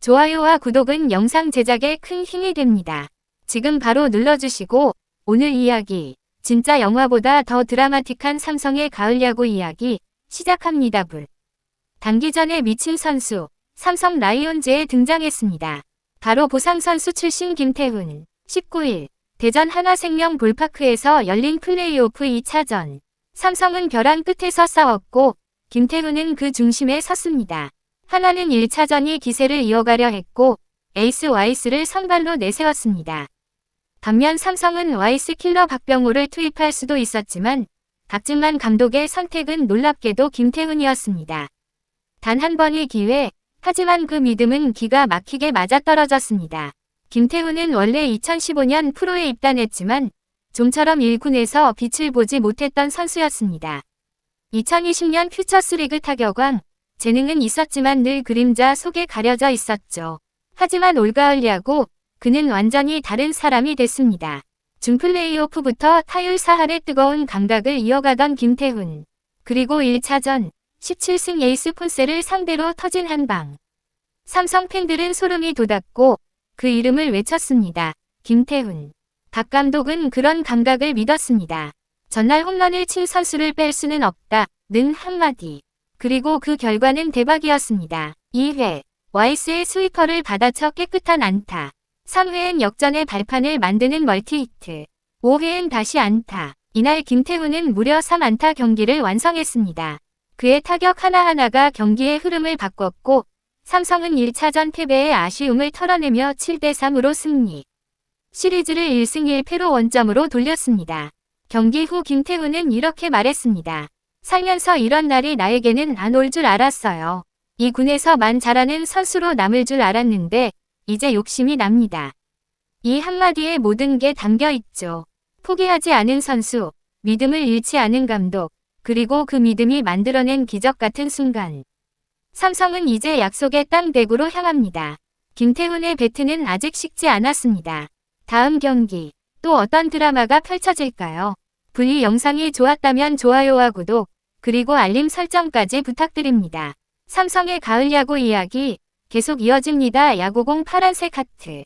좋아요와 구독은 영상 제작에 큰 힘이 됩니다. 지금 바로 눌러주시고 오늘 이야기 진짜 영화보다 더 드라마틱한 삼성의 가을 야구 이야기 시작합니다. 불. 단기전에 미친 선수 삼성 라이온즈에 등장했습니다. 바로 보상 선수 출신 김태훈 19일 대전 하나생명 볼파크에서 열린 플레이오프 2차전 삼성은 벼랑 끝에서 싸웠고 김태훈은 그 중심에 섰습니다. 하나는 1차전이 기세를 이어가려 했고 에이스 와이스를 선발로 내세웠습니다. 반면 삼성은 와이스 킬러 박병호를 투입할 수도 있었지만 박진만 감독의 선택은 놀랍게도 김태훈이었습니다. 단 한 번의 기회, 하지만 그 믿음은 기가 막히게 맞아떨어졌습니다. 김태훈은 원래 2015년 프로에 입단했지만 좀처럼 1군에서 빛을 보지 못했던 선수였습니다. 2020년 퓨처스리그 타격왕, 재능은 있었지만 늘 그림자 속에 가려져 있었죠. 하지만 올가을 야구, 그는 완전히 다른 사람이 됐습니다. 준플레이오프부터 타율 사할의 뜨거운 감각을 이어가던 김태훈. 그리고 1차전 17승 에이스 폰세를 상대로 터진 한 방. 삼성 팬들은 소름이 돋았고 그 이름을 외쳤습니다. 김태훈. 박 감독은 그런 감각을 믿었습니다. 전날 홈런을 친 선수를 뺄 수는 없다. 는 한마디. 그리고 그 결과는 대박이었습니다. 2회 와이스의 스위퍼를 받아쳐 깨끗한 안타. 3회엔 역전의 발판을 만드는 멀티히트. 5회엔 다시 안타. 이날 김태훈은 무려 3안타 경기를 완성했습니다. 그의 타격 하나하나가 경기의 흐름을 바꿨고 삼성은 1차전 패배의 아쉬움을 털어내며 7대3으로 승리. 시리즈를 1승 1패로 원점으로 돌렸습니다. 경기 후 김태훈은 이렇게 말했습니다. 살면서 이런 날이 나에게는 안 올 줄 알았어요. 이 군에서 만 잘하는 선수로 남을 줄 알았는데 이제 욕심이 납니다. 이 한마디에 모든 게 담겨 있죠. 포기하지 않은 선수, 믿음을 잃지 않은 감독, 그리고 그 믿음이 만들어낸 기적 같은 순간. 삼성은 이제 약속의 땅 대구로 향합니다. 김태훈의 배트는 아직 식지 않았습니다. 다음 경기, 또 어떤 드라마가 펼쳐질까요? 분이 영상이 좋았다면 좋아요와 구독, 그리고 알림 설정까지 부탁드립니다. 삼성의 가을 야구 이야기 계속 이어집니다. 야구공 파란색 하트.